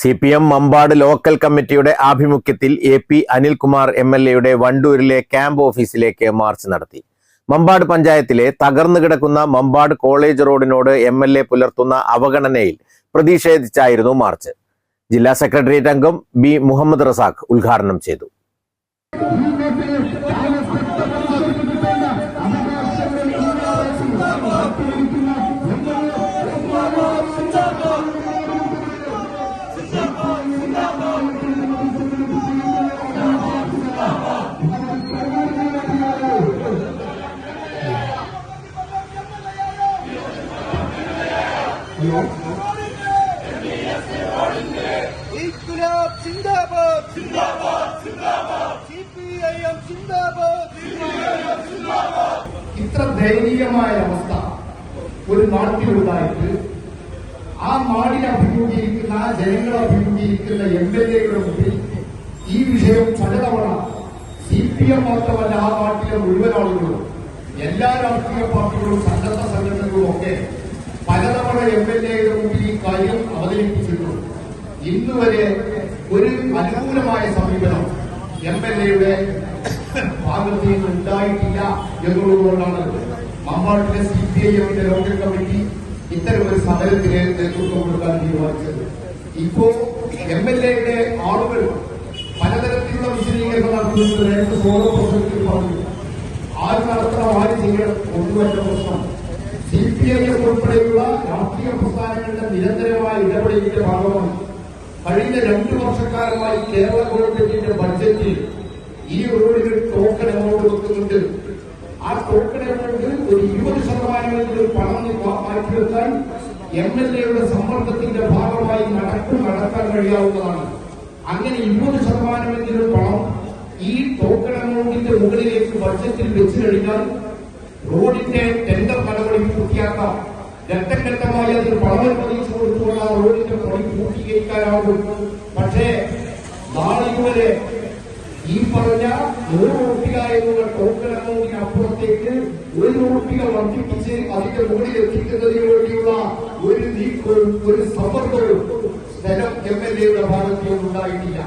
C P M Mambad local കമ്മിറ്റിയുടെ ആഭിമുഖ്യത്തിൽ A P Anilkumar M L എയുടെ വണ്ടൂരിലെ ക്യാമ്പ് ഓഫീസിലേക്ക് മാർച്ച് നടത്തി. മമ്പാട് പഞ്ചായത്തിലെ തകർന്നു കിടക്കുന്ന മമ്പാട് കോളേജ് റോഡിനോട് എം എൽ എ പുലർത്തുന്ന അവഗണനയിൽ പ്രതിഷേധിച്ചായിരുന്നു മാർച്ച്. ജില്ലാ സെക്രട്ടേറിയറ്റ് അംഗം ബി മുഹമ്മദ് റസാഖ് ഉദ്ഘാടനം ചെയ്തു. ഇൻകുലാബ് സിന്ദാബാദ്. സിന്ദാബാദ് സിന്ദാബാദ് സിപിഐഎം സിന്ദാബാദ്. ഇത്ര ദയനീയമായ അവസ്ഥ ഒരു നാട്ടിലുണ്ടായിട്ട് ആ നാടിനെ അഭിമുഖീകരിക്കുന്ന ആ ജനങ്ങളെ അഭിമുഖീകരിക്കുന്ന എം എൽ എയുടെ മുമ്പിൽ ഈ വിഷയം പലതവണ സി പി എം മാത്രമല്ല ആ നാട്ടിലെ മുഴുവൻ ആളുകളും എല്ലാ രാഷ്ട്രീയ പാർട്ടികളും സന്നദ്ധ സംഘടനകളും ഒക്കെ എം എൽ എയുടെ മുമ്പിൽ ഈ കാര്യം അവതരിപ്പിച്ചിട്ടുണ്ട്. ഇന്നുവരെ ഒരു അനുകൂലമായ സമീപനം എം എൽ എയുടെ ഭാഗത്ത് നിന്ന് ഉണ്ടായിട്ടില്ല എന്നുള്ളതുകൊണ്ടാണ് മമ്പാട്ടിലെ സി പി ഐ എമ്മിന്റെ ലോക്കൽ കമ്മിറ്റി ഇത്തരം ഒരു സമരത്തിന് നേതൃത്വം കൊടുക്കാൻ തീരുമാനിച്ചത്. ഇപ്പോ എം എൽ എയുടെ ആളുകൾ പലതരത്തിലുള്ള വിശദീകരണം നടത്തുന്നത് നേരത്തെ സോളോ പ്രസംഗത്തിൽ പറഞ്ഞു. ആര് നടത്തണം ആര് ചെയ്യണം ഒന്നുമല്ല പ്രശ്നം. സി ഐ എം ഉൾപ്പെടെയുള്ള രാഷ്ട്രീയ പ്രസ്ഥാനങ്ങളുടെ നിരന്തരമായ ഇടപെടലിന്റെ ഭാഗമാണ് കഴിഞ്ഞ രണ്ടു വർഷക്കാലമായി കേരള ഗവൺമെന്റിന്റെ ബഡ്ജറ്റിൽ ഈ റോഡുകൾ ടോക്കൺ എമൗണ്ട് വെക്കുന്നുണ്ട് ആ ടോക്കൺ എമൗണ്ട് ഒരു ഇരുപത് ശതമാനമെങ്കിലും പണം മാറ്റിവെക്കാൻ എം എൽ എയുടെ സമ്മർദ്ദത്തിന്റെ ഭാഗമായി നടക്കും നടത്താൻ കഴിയാവുന്നതാണ്. അങ്ങനെ ഇരുപത് ശതമാനമെങ്കിലും പണം ഈ ടോക്കൺ എമൗണ്ടിന്റെ മുകളിലേക്ക് ബഡ്ജറ്റിൽ വെച്ചു കഴിഞ്ഞാൽ റോഡിന്റെ ടെൻഡർ പൂർത്തിയാക്കാം ഘട്ടം അതിന് അതിന് പ്രതീക്ഷ കൊടുത്തുകൊണ്ട് ആ റോഡിന്റെ പണി പൂർത്തീകരിക്കാനാകും പക്ഷേ നാളിതുവരെ ഈ പറഞ്ഞ നൂറ് റുപ്പിക എന്നുള്ള ടോക്കൺ അക്കൗണ്ടിന് അപ്പുറത്തേക്ക് ഒരു റുപ്പിക വർദ്ധിപ്പിച്ച് അതിന്റെ മുകളിൽ എത്തിക്കുന്നതിന് വേണ്ടിയുള്ള ഒരു നീക്കവും ഒരു സമ്മർദ്ദവും സ്ഥലം എം എൽ എയുടെ ഭാഗത്ത് ഉണ്ടായിട്ടില്ല.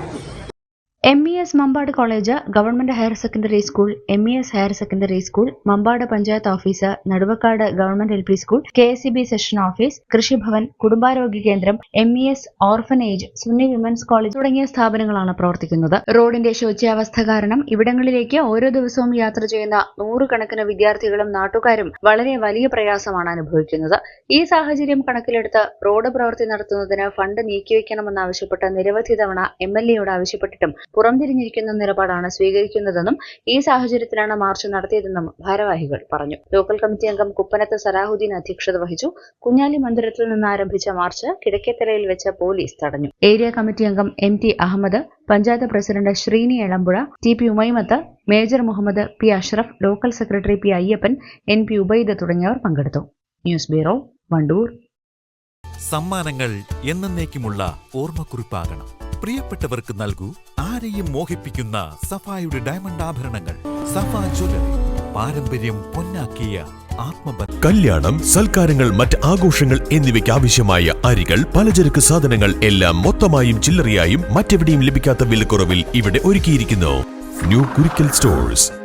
M E S Mambad college government higher secondary school M E S higher secondary school Mambad panchayat office Naduvakkad government L P school K S C B session office Krishibhavan കുടുംബാരോഗ്യ കേന്ദ്രം M E S orphanage Sunni women's college തുടങ്ങിയ സ്ഥാപനങ്ങളാണ് പ്രവർത്തിക്കുന്നത്. റോഡിന്റെ ശോച്യാവസ്ഥ കാരണം ഇവിടങ്ങളിലേക്ക് ഓരോ ദിവസവും യാത്ര ചെയ്യുന്ന നൂറുകണക്കിന് വിദ്യാർത്ഥികളും നാട്ടുകാരും വളരെ വലിയ പ്രയാസമാണ് അനുഭവിക്കുന്നത്. ഈ സാഹചര്യം കണക്കിലെടുത്ത് റോഡ് പ്രവൃത്തി നടത്തുന്നതിന് ഫണ്ട് നീക്കിവെക്കണമെന്നാവശ്യപ്പെട്ട് നിരവധി തവണ എം എൽ എയോട് ആവശ്യപ്പെട്ടിട്ടും പുറംതിരിഞ്ഞിരിക്കുന്ന നിലപാടാണ് സ്വീകരിക്കുന്നതെന്നും ഈ സാഹചര്യത്തിലാണ് മാർച്ച് നടത്തിയതെന്നും ഭാരവാഹികൾ പറഞ്ഞു. ലോക്കൽ കമ്മിറ്റി അംഗം കുപ്പനത്ത് സലാഹുദ്ദീൻ അധ്യക്ഷത വഹിച്ചു. കുഞ്ഞാലി മന്ദിരത്തിൽ നിന്ന് ആരംഭിച്ച മാർച്ച് കിഴക്കേത്തലയിൽ വെച്ച പോലീസ് തടഞ്ഞു. ഏരിയ കമ്മിറ്റി അംഗം M T Ahmed panchayat president Sreeni Elampuzha T P Umaimath major Muhammad P Ashraf local secretary P Ayyappan N P Ubaid തുടങ്ങിയവർ പങ്കെടുത്തു. News bureau Wandoor. സമ്മാനങ്ങൾ എന്നേക്കുമുള്ള ഓർമ്മക്കുറിപ്പാകണം. പ്രിയപ്പെട്ടവർക്ക് നൽകൂ ആരെയും മോഹിപ്പിക്കുന്ന സഫായുടെ ഡയമണ്ട് ആഭരണങ്ങൾ. സഫ ജ്വല്ലറി പാരമ്പര്യം പൊന്നാക്കിയ കല്യാണം സൽക്കാരങ്ങൾ മറ്റ് ആഘോഷങ്ങൾ എന്നിവയ്ക്ക് ആവശ്യമായ അരികൾ പലചരക്ക് സാധനങ്ങൾ എല്ലാം മൊത്തമായും ചില്ലറയായും മറ്റെവിടെയും ലഭിക്കാത്ത വിലക്കുറവിൽ ഇവിടെ ഒരുക്കിയിരിക്കുന്നു. New Kurikkal stores.